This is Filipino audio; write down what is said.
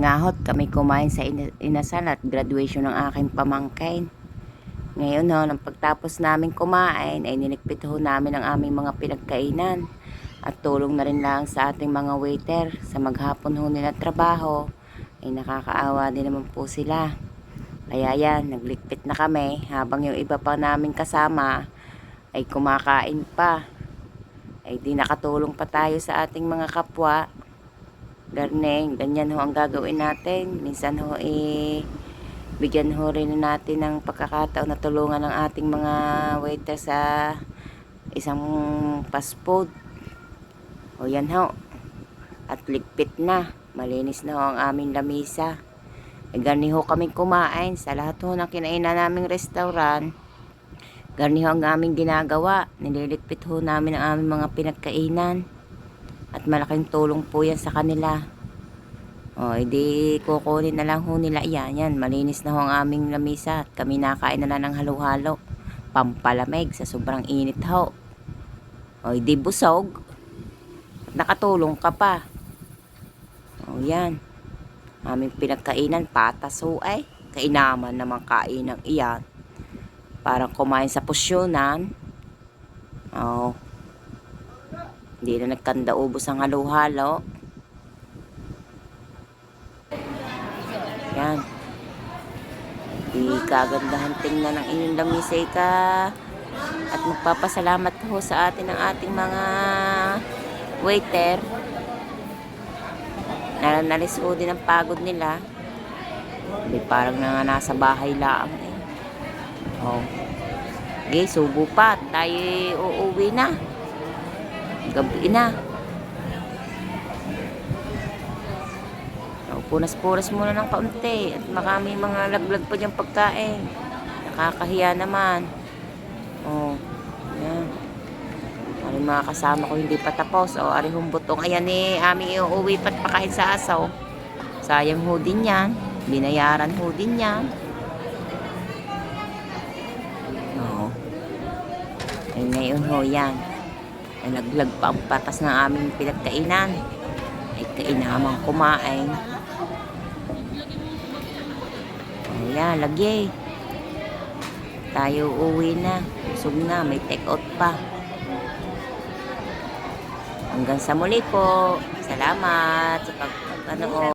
ngahot kami kumain sa ina- inasal at graduation ng aking pamangkin. Ngayon ho, nang pagtapos namin kumain, ay niligpit ho namin ang aming mga pinagkainan. At tulong na rin lang sa ating mga waiter sa maghapon ho nila trabaho. Ay nakakaawa din naman po sila. Kaya yan, nagligpit na kami habang yung iba pa namin kasama ay kumakain pa. Ay di nakatulong pa tayo sa ating mga kapwa. Garneng, ganyan ho ang gagawin natin. Minsan ho eh, bigyan ho rin natin ng pagkakataon na tulungan ng ating mga waiter sa isang fast food. O yan ho. At ligpit na. Malinis na ho ang aming lamisa. E gani ho kami kumain sa lahat ho ng kinainan naming restaurant. Gani ho ang aming ginagawa. Nililigpit ho namin ang aming mga pinagkainan. At malaking tulong po yan sa kanila. O, edi kukunin na lang ho nila yan. Yan, malinis na ho ang aming lamisa. At kami nakain na lang ng halo-halo. Pampalamig sa sobrang init ho. O, edi busog. At nakatulong ka pa. O, yan. Aming pinagkainan, patas ho ay. Kainaman naman kainang iyan. Parang kumain sa pusyonan. O, hindi na nagkanda ubos ang halo-halo. Yan. Di kagandahan tingnan ng inyong lamisay ka. At magpapasalamat ko sa atin ng ating mga waiter. Nalanalis ko din ang pagod nila. Di parang na nasa bahay lang eh. Oh. Okay, subo pa. Tayo uuwi na. Gabi na. Punas-punas muna ng kaunti. At makami mga laglag pa diyang pagkain. Nakakahiya naman. Oh, yan. Yung mga kasama ko hindi pa tapos. O, ari humbutong. Ayan eh, aming iuwi pat pakain sa asaw. Sayang ho din yan. Binayaran ho din yan. Oo. Ay, ngayon ho yan. Pa ang patas ng aming pinagkainan. Ay kainamang kumain. Ayan, lagay. Tayo uwi na. Busog na, may take out pa. Hanggang sa muli po. Salamat sa pag ano